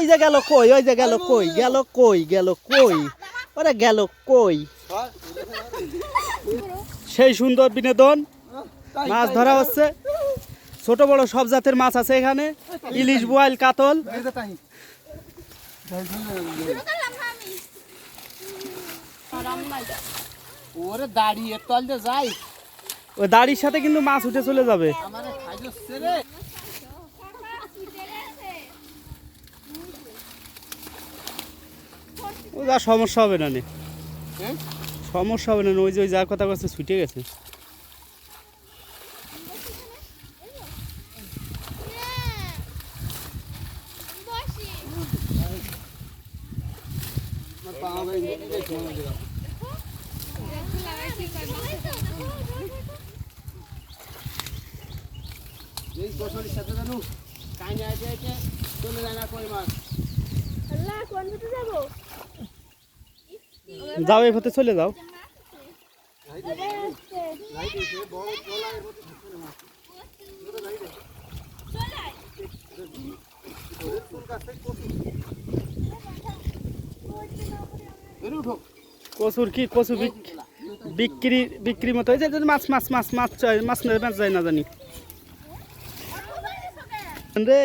ওই যে গেল কই ওই যে গেল কই গেল কই গেল কই? ওরে গেল কই? সেই সুন্দর বিনোদন মাছ ধরা হচ্ছে। ছোট বড় সব জাতের মাছ আছে এখানে। ইলিশ বোয়াল কাতল। ওরে দাঁড়িয়ে তল যাই। ওই দাড়ির সাথে কিন্তু মাছ উঠে চলে যাবে। ও যা সমস্যা হবে না নে। হ্যাঁ? সমস্যা হবে না নে, ওই যে ওই যার কথা করছে ছুটে গেছে। এই গোসলের সাথে জানো কাইনে আছে চলে যায় না কই মাছ যাও এই পথে চলে যাও কচুর কি কচু বিক- বিক্রি বিক্রি মতো যে মাছ মাছ মাছ মাছ মাছ মাছ যায় না জানি রে